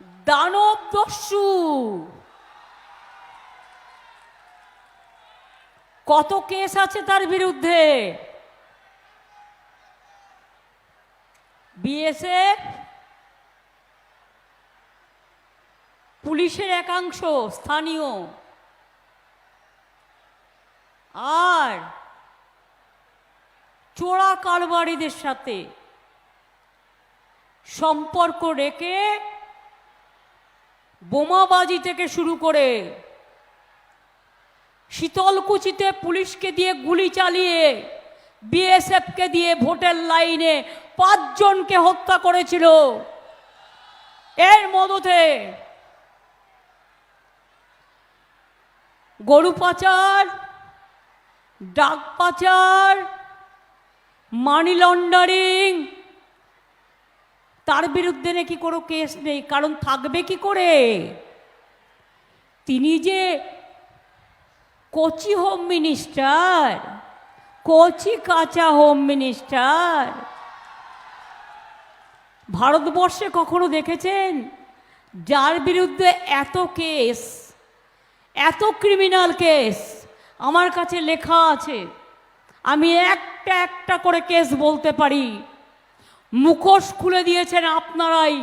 দানব দস্যু কত কেস আছে তার বিরুদ্ধে? বিএসএফ, পুলিশের একাংশ, স্থানীয়। আর চোরা কারবারিদের সাথে সম্পর্ক রেখে বোমাবাজি থেকে শুরু করে শীতলকুচিতে পুলিশকে দিয়ে গুলি চালিয়ে, বিএসএফকে দিয়ে ভোটের লাইনে পাঁচজনকে হত্যা করেছিল। এর মদতে গরু পাচার, ডাক পাচার, মানি লন্ডারিং তার বিরুদ্ধে নাকি কোনো কেস নেই, কারণ থাকবে কি করে? তিনি যে কোচি হোম মিনিস্টার, কোচি কাঁচা হোম মিনিস্টার। ভারতবর্ষে কখনো দেখেছেন? যার বিরুদ্ধে এত কেস, এত ক্রিমিনাল কেস আমার কাছে লেখা আছে। আমি একটা একটা করে কেস বলতে পারি। মুখোশ খুলে দিয়েছেন আপনারাই।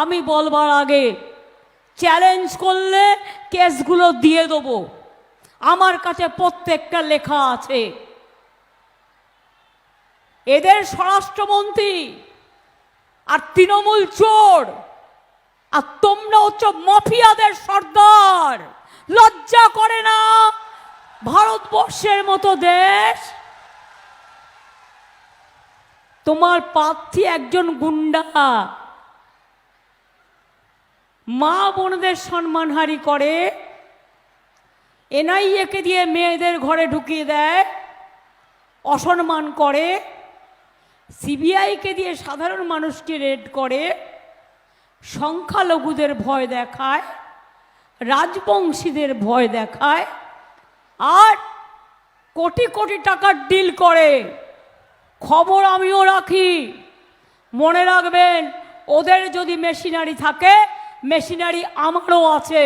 আমি বলবার আগে চ্যালেঞ্জ করলে কেসগুলো দিয়ে দেবো। আমার কাছে প্রত্যেকটা লেখা আছে। এদের স্বরাষ্ট্রমন্ত্রী আর তৃণমূল চোর, আর তোমরা হচ্ছে মাফিয়াদের সর্দার। লজ্জা করে না, ভারতবর্ষের মতো দেশ তোমার প্রার্থী একজন গুন্ডা। মা বোনদের সম্মানহারি করে, এনআইএকে দিয়ে মেয়েদের ঘরে ঢুকিয়ে দেয়, অসম্মান করে, সিবিআইকে দিয়ে সাধারণ মানুষকে রেড করে, সংখ্যালঘুদের ভয় দেখায়, রাজবংশীদের ভয় দেখায়, আর কোটি কোটি টাকার ডিল করে। খবর আমিও রাখি। মনে রাখবেন ওদের যদি মেশিনারি থাকে মেশিনারি আমারও আছে।